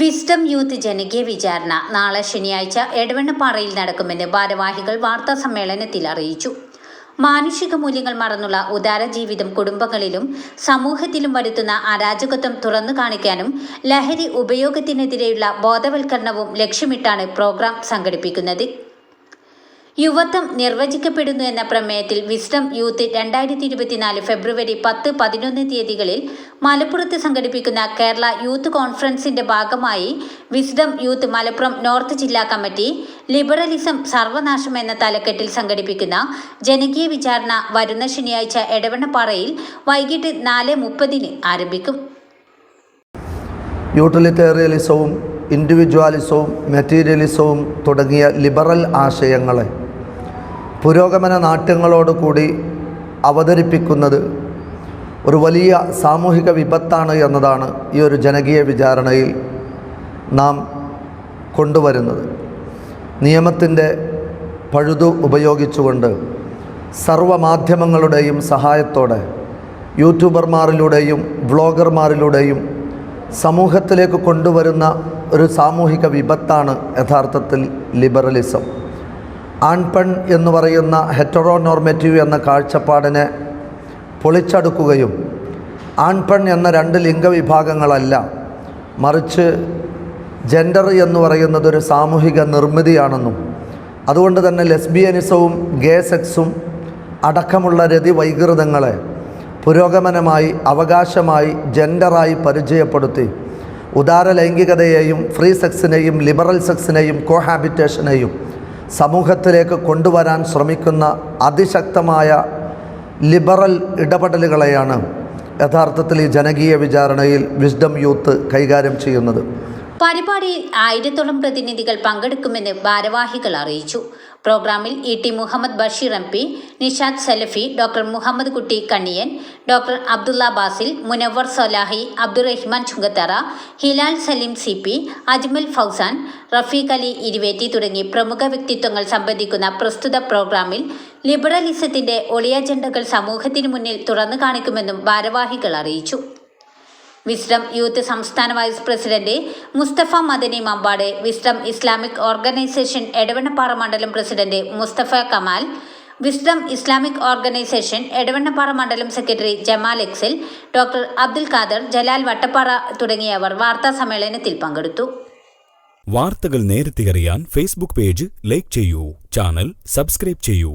Wisdom youth ജനകീയ വിചാരണ. നാളെ ശനിയാഴ്ച എടവണ്ണപ്പാറയിൽ നടക്കുമെന്ന് ഭാരവാഹികൾ വാർത്താ സമ്മേളനത്തിൽ അറിയിച്ചു. മാനുഷിക മൂല്യങ്ങൾ മറന്നുള്ള ഉദാര ജീവിതം കുടുംബങ്ങളിലും സമൂഹത്തിലും വരുത്തുന്ന അരാജകത്വം തുറന്നു കാണിക്കാനും ലഹരി ഉപയോഗത്തിനെതിരെയുള്ള ബോധവൽക്കരണവും ലക്ഷ്യമിട്ടാണ് പ്രോഗ്രാം സംഘടിപ്പിക്കുന്നത്. യുവത്വം നിർവചിക്കപ്പെടുന്നു എന്ന പ്രമേയത്തിൽ വിസ്ഡം യൂത്ത് രണ്ടായിരത്തി ഇരുപത്തിനാല് ഫെബ്രുവരി പത്ത് പതിനൊന്ന് തീയതികളിൽ മലപ്പുറത്ത് സംഘടിപ്പിക്കുന്ന കേരള യൂത്ത് കോൺഫറൻസിന്റെ ഭാഗമായി വിസ്ഡം യൂത്ത് മലപ്പുറം നോർത്ത് ജില്ലാ കമ്മിറ്റി ലിബറലിസം സർവനാശം എന്ന തലക്കെട്ടിൽ സംഘടിപ്പിക്കുന്ന ജനകീയ വിചാരണ വരുന്ന ശനിയാഴ്ച എടവണ്ണപ്പാറയിൽ വൈകിട്ട് നാല് മുപ്പതിന് ആരംഭിക്കും. യൂട്ടിലിറ്റേറിയലിസവും ഇൻഡിവിജ്വാലിസവും മെറ്റീരിയലിസവും തുടങ്ങിയ ലിബറൽ ആശയങ്ങളെ പുരോഗമന നാട്യങ്ങളോടുകൂടി അവതരിപ്പിക്കുന്നത് ഒരു വലിയ സാമൂഹിക വിപത്താണ് എന്നതാണ് ഈ ഒരു ജനകീയ വിചാരണയിൽ നാം കൊണ്ടുവരുന്നത്. നിയമത്തിന്റെ പഴുതു ഉപയോഗിച്ചുകൊണ്ട് സർവമാധ്യമങ്ങളുടെയും സഹായത്തോടെ യൂട്യൂബർമാരിലൂടെയും വ്ളോഗർമാരിലൂടെയും സമൂഹത്തിലേക്ക് കൊണ്ടുവരുന്ന ഒരു സാമൂഹിക വിപത്താണ് യഥാർത്ഥത്തിൽ ലിബറലിസം. ആൺപെൺ എന്ന് പറയുന്ന ഹെറ്ററോനോർമേറ്റീവ് എന്ന കാഴ്ചപ്പാടിനെ പൊളിച്ചടുക്കുകയും ആൺപെൺ എന്ന രണ്ട് ലിംഗവിഭാഗങ്ങളല്ല മറിച്ച് ജെൻഡർ എന്ന് പറയുന്നത് ഒരു സാമൂഹിക നിർമ്മിതിയാണെന്നും അതുകൊണ്ട് തന്നെ ലെസ്ബിയനിസവും ഗേ സെക്സും അടക്കമുള്ള രതി വൈകൃതങ്ങളെ പുരോഗമനമായി അവകാശമായി ജെൻഡറായി പരിചയപ്പെടുത്തി ഉദാര ലൈംഗികതയെയും ഫ്രീ സെക്സിനെയും ലിബറൽ സെക്സിനെയും കോഹാബിറ്റേഷനെയും സമൂഹത്തിലേക്ക് കൊണ്ടുവരാൻ ശ്രമിക്കുന്ന അതിശക്തമായ ലിബറൽ ഇടപെടലുകളെയാണ് യഥാർത്ഥത്തിൽ ഈ ജനകീയ വിചാരണയിൽ വിസ്ഡം യൂത്ത് കൈകാര്യം ചെയ്യുന്നത്. പരിപാടിയിൽ ആയിരത്തോളം പ്രതിനിധികൾ പങ്കെടുക്കുമെന്ന് ഭാരവാഹികൾ അറിയിച്ചു. പ്രോഗ്രാമിൽ E T Muhammad Basheer M P Nishad Salafi doctor Muhammad Kutty Kanniyan doctor Abdulla Basil Munavar Solahi Abdurahman Chungathara Hilal Saleem C P Ajmal Fauzan Rafeeq Ali Iruvetti തുടങ്ങി പ്രമുഖ വ്യക്തിത്വങ്ങൾ സംബന്ധിക്കുന്ന പ്രസ്തുത പ്രോഗ്രാമിൽ ലിബറലിസത്തിന്റെ ഒളിയജണ്ടകൾ സമൂഹത്തിന് മുന്നിൽ തുറന്നു കാണിക്കുമെന്നും ഭാരവാഹികൾ അറിയിച്ചു. വിസ്ഡം യൂത്ത് സംസ്ഥാന vice president Mustafa Madani Mambad wisdom Islamic organisation Edavannappara മണ്ഡലം president Mustafa Kamal wisdom Islamic organisation Edavannappara മണ്ഡലം സെക്രട്ടറി ജമാൽ എക്സിൽ ഡോക്ടർ അബ്ദുൽ ഖാദർ ജലാൽ വട്ടപ്പാറ തുടങ്ങിയവർ വാർത്താ സമ്മേളനത്തിൽ പങ്കെടുത്തു. വാർത്തകൾ നേരത്തെ അറിയാൻ ഫേസ്ബുക്ക് പേജ് ലൈക്ക് ചെയ്യൂ ചാനൽ സബ്സ്ക്രൈബ് ചെയ്യൂ.